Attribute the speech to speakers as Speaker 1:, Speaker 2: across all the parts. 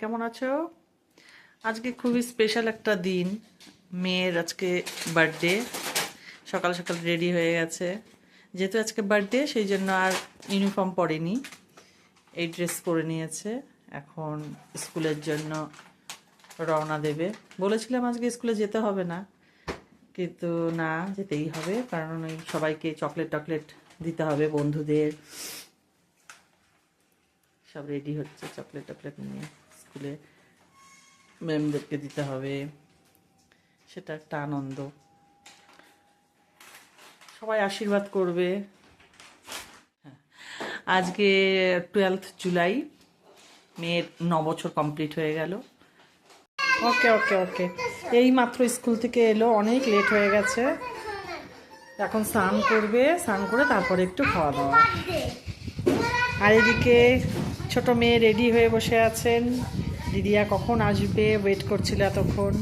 Speaker 1: কেমন আছো? আজকে খুবই স্পেশাল একটা দিন। মেয়ের আজকে বার্থডে সকাল সকাল রেডি হয়ে গেছে। যেহেতু আজকে বার্থডে সেই জন্য আর ইউনিফর্ম পরেনি। এই ড্রেস পরে নিয়েছে। এখন স্কুলের জন্য রওনা দেবে। বলেছিলাম আজকে স্কুলে যেতে হবে না। কিন্তু না, যেতেই হবে। কারণ ওই সবাইকে চকলেট টকলেট দিতে হবে বন্ধুদের। সব রেডি হচ্ছে চকলেট টকলেট নিয়ে। স্কুলে ম্যামদেরকে দিতে হবে। সেটা একটা আনন্দ। সবাই আশীর্বাদ করবে। হ্যাঁ। আজকে টুয়েলথ জুলাই। মেয়ের ন বছর কমপ্লিট হয়ে গেল। ওকে ওকে ওকে। এই মাত্র স্কুল থেকে এলো, অনেক লেট হয়ে গেছে। এখন স্নান করবে, স্নান করে তারপরে একটু খাওয়া দাওয়া। আর এদিকে ছোট মেয়ে রেডি হয়ে বসে আছেন। দিদিয়া কখন আসবে? ওয়েট করছিল এতক্ষণ।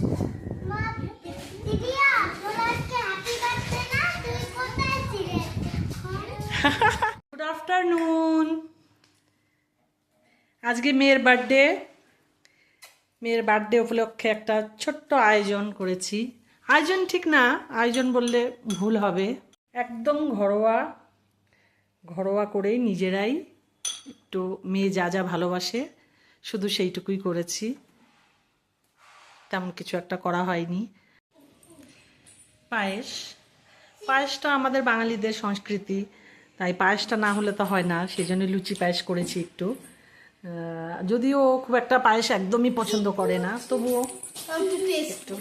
Speaker 1: গুড আফটারনুন আজকে মেয়ের বার্থডে মেয়ের বার্থডে উপলক্ষে একটা ছোট্ট আয়োজন করেছি। আয়োজন ঠিক না আয়োজন বললে ভুল হবে। একদম ঘরোয়া ঘরোয়া করেই নিজেরাই একটু মেয়ে যা যা ভালোবাসে। শুধু সেইটুকুই করেছি। তেমন কিছু একটা করা হয়নি। পায়েস। পায়েসটা আমাদের বাঙালিদের সংস্কৃতি তাই পায়েসটা না হলে তো হয় না সেই জন্য লুচি পায়েস করেছি একটু। যদিও খুব একটা পায়েস একদমই পছন্দ করে না তবুও একটু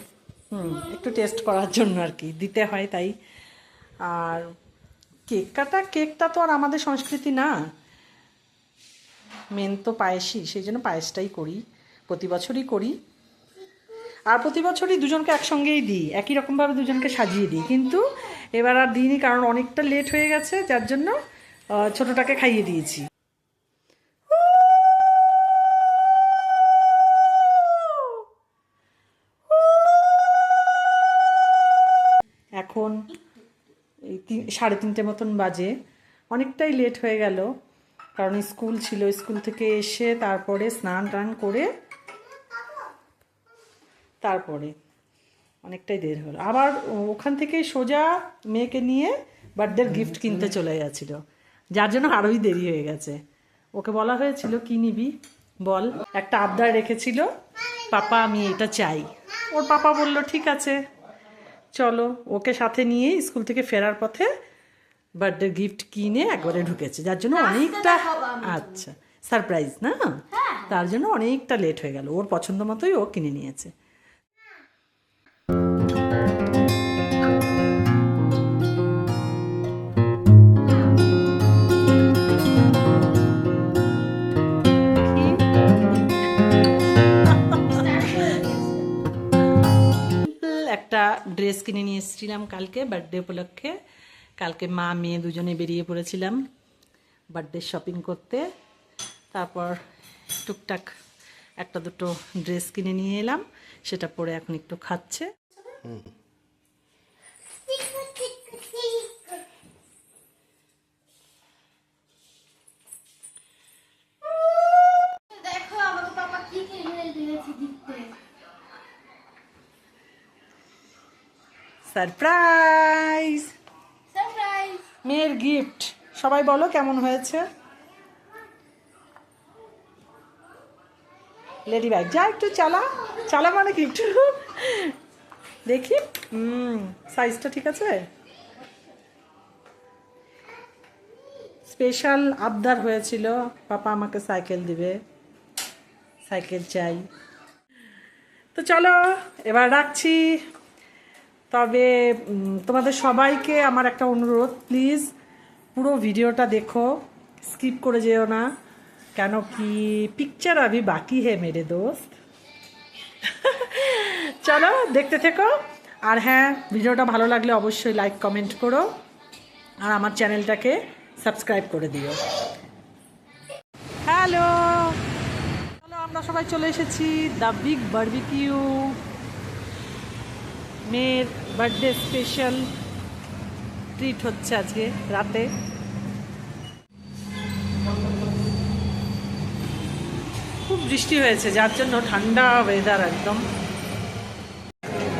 Speaker 1: হুম একটু টেস্ট করার জন্য আর কি দিতে হয় তাই। আর কেক কাটা কেকটা তো আর আমাদের সংস্কৃতি না। মেন তো পায়েসই, সেই জন্য পায়েসটাই করি, প্রতি বছরই করি। আর প্রতি বছরই দুজনকে একসঙ্গেই দিই, একই রকমভাবে দুজনকে সাজিয়ে দিই। কিন্তু এবার আর দিইনি, কারণ অনেকটা লেট হয়ে গেছে, যার জন্য ছোটটাকে খাইয়ে দিয়েছি। এখন এই তিন- সাড়ে তিনটে মতন বাজে, অনেকটাই লেট হয়ে গেল। কারণ স্কুল ছিল স্কুল থেকে এসে তারপরে স্নান টান করে তারপরে অনেকটাই দেরি হলো। আবার ওখান থেকে সোজা মেয়েকে নিয়ে বার্থডের গিফট কিনতে চলে গেছিল। যার জন্য আরোই দেরি হয়ে গেছে। ওকে বলা হয়েছিল কি নিবি? বল। একটা আবদার রেখেছিল পাপা আমি এটা চাই। ওর পাপা বলল ঠিক আছে চলো। ওকে সাথে নিয়ে স্কুল থেকে ফেরার পথে বার্থডে গিফট কিনে একবারে ঢুকেছে যার জন্য অনেকটা আচ্ছা সারপ্রাইজ না? তার জন্য অনেকটা লেট হয়ে গেল ওর পছন্দ মতোই ও কিনে নিয়েছে। একটা ড্রেস কিনে নিয়ে এসেছিলাম কালকে বার্থডে উপলক্ষে। কালকে মা মেয়ে দুজনে বেরিয়ে পড়েছিলাম বার্থডে শপিং করতে। তারপর টুকটাক একটা দুটো ড্রেস কিনে নিয়ে এলাম সেটা পরে এখন একটু খাচ্ছে। সারপ্রাইজ মেয়ের গিফট সবাই বলো কেমন হয়েছে? লেডি ব্যাগ যা একটু চালা। চালা মানে কি একটু? দেখি। হুম সাইজটা ঠিক আছে? স্পেশাল আবদার হয়েছিল। পাপা আমাকে সাইকেল দিবে। সাইকেল চাই। তো চলো, এবার রাখছি। তবে তোমাদের সবাইকে আমার একটা অনুরোধ প্লিজ পুরো ভিডিওটা দেখো স্কিপ করে যেও না, কেন কি পিকচার আমি বাকি হে মেরে দোস্ত। চলো, দেখতে থেকো। আর হ্যাঁ ভিডিওটা ভালো লাগলে অবশ্যই লাইক কমেন্ট করো, আর আমার চ্যানেলটাকে সাবস্ক্রাইব করে দিও। হ্যালো চলো, আমরা সবাই চলে এসেছি দ্য বিগ বার্বিকিউ মেয়ের বার্থডে স্পেশাল ট্রিট হচ্ছে আজকে, রাতে। খুব বৃষ্টি হয়েছে, যার জন্য ঠান্ডা ওয়েদার একদম।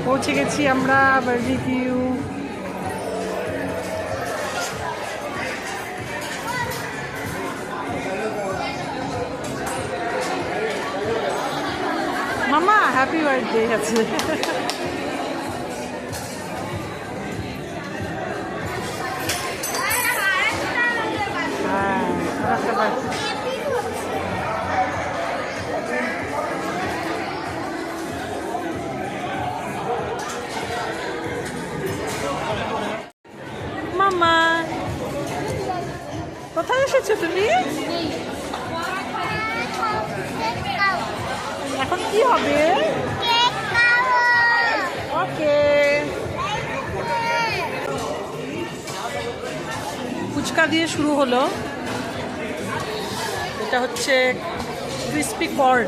Speaker 1: পৌঁছে গেছি আমরা বার্বিকিউ। মামা হ্যাপি বার্থডে আছে। কি হবে? ওকে। ফুচকা দিয়ে শুরু হলো। এটা হচ্ছে ক্রিস্পি কর্ন।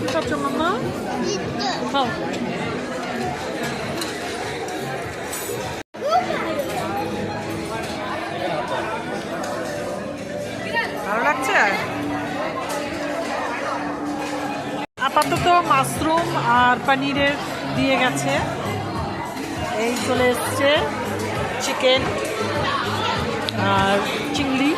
Speaker 1: কি খাও। মাশরুম আর পানিরের দিয়ে গেছে। এই চলে এসছে চিকেন আর চিংড়ি।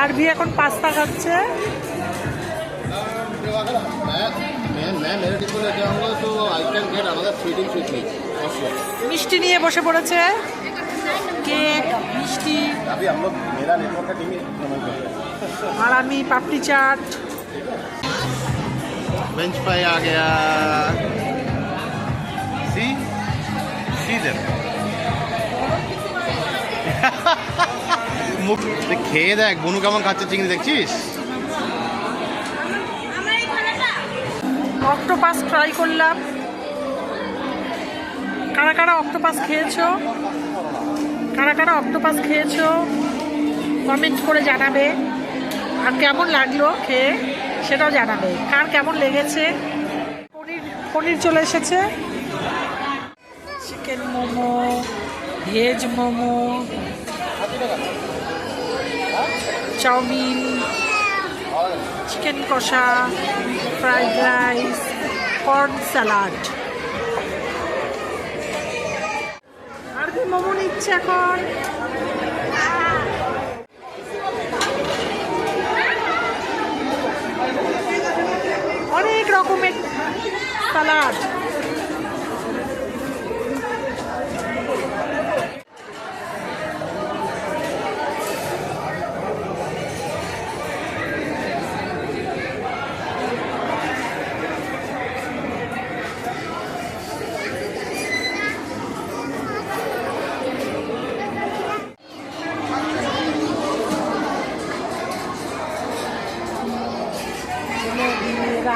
Speaker 1: আর ভি এখন পাস্তা খাচ্ছে। মিষ্টি নিয়ে বসে পড়েছে। কেক, মিষ্টি। আর আমি পাপড়ি চাট।
Speaker 2: বেঞ্চ ফ্রাই আগে See? See them. মুখ খেয়ে দেখ বনু কেমন খাচ্ছে চিংড়ি দেখছিস
Speaker 1: অক্টোপাস ট্রাই করলাম। কারা কারা অক্টোপাস খেয়েছো? কারা কারা অক্টোপাস খেয়েছো? কমেন্ট করে জানাবে। আর কেমন লাগল খেয়ে? সেটাও জানাবে। কার কেমন লেগেছে? পনির পনির চলে এসেছে। Chicken momo, veg momo, chowmein, chicken কষা, ফ্রাইড রাইস, কর্ন স্যালাড। আর কি মোমো নিচ্ছে এখন? অনেক রকমের স্যালাড।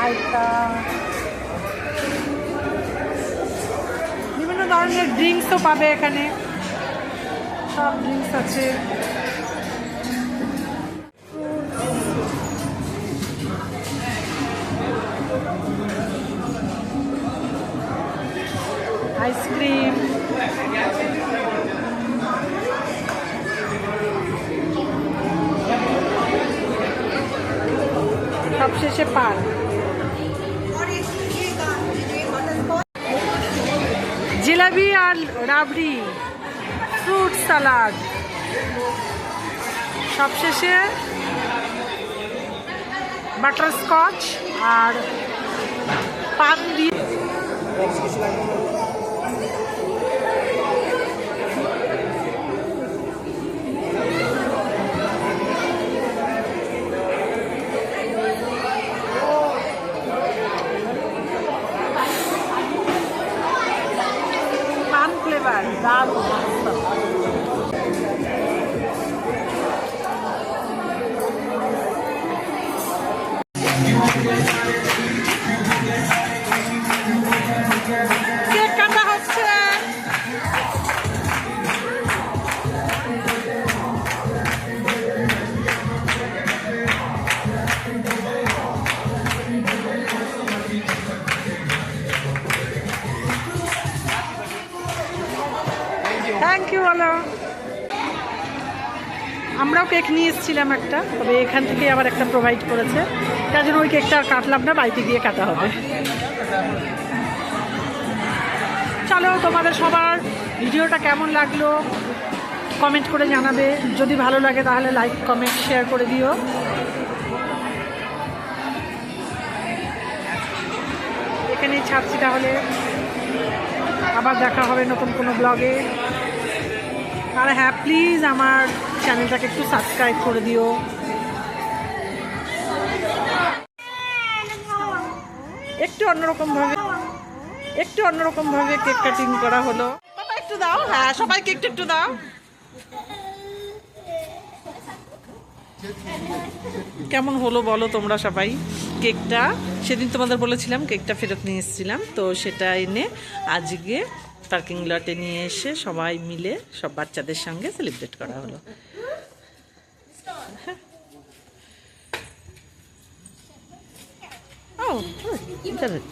Speaker 1: রায়তা বিভিন্ন ধরনের ড্রিঙ্কসও পাবে এখানে। সব ড্রিঙ্কস আছে। আইসক্রিম সবশেষে পান। রাবড়ি ফ্রুট সালাড। সবশেষে বাটার স্কচ আর পান দিয়ে cuidado কেক নিয়ে এসেছিলাম একটা, তবে এখান থেকে আবার একটা প্রোভাইড করেছে। তার জন্য ওই কেকটা কাটলাম না, বাড়িতে গিয়ে কাটা হবে। চলো, তোমাদের সবার ভিডিওটা কেমন লাগল কমেন্ট করে জানাবে। যদি ভালো লাগে তাহলে লাইক কমেন্ট শেয়ার করে দিও। এখানেই ছাড়ছি তাহলে। আবার দেখা হবে নতুন কোনো ব্লগে আর হ্যাঁ প্লিজ আমার চ্যানেলটাকে একটু সাবস্ক্রাইব করে দিও। একটু অন্যরকম ভাবে, একটু অন্যরকম ভাবে কেক কাটিং করা হলো। একটু দাও। হ্যাঁ সবাইকে একটু একটু দাও। কেমন হলো বলো তোমরা সবাই? কেকটা সেদিন তোমাদের বলেছিলাম কেকটা ফেরত নিয়ে এসেছিলাম, তো সেটা এনে আজকে পার্কিং লটে নিয়ে এসে সবাই মিলে, সব বাচ্চাদের সঙ্গে সেলিব্রেট করা হলো। ও ইন্টারনেট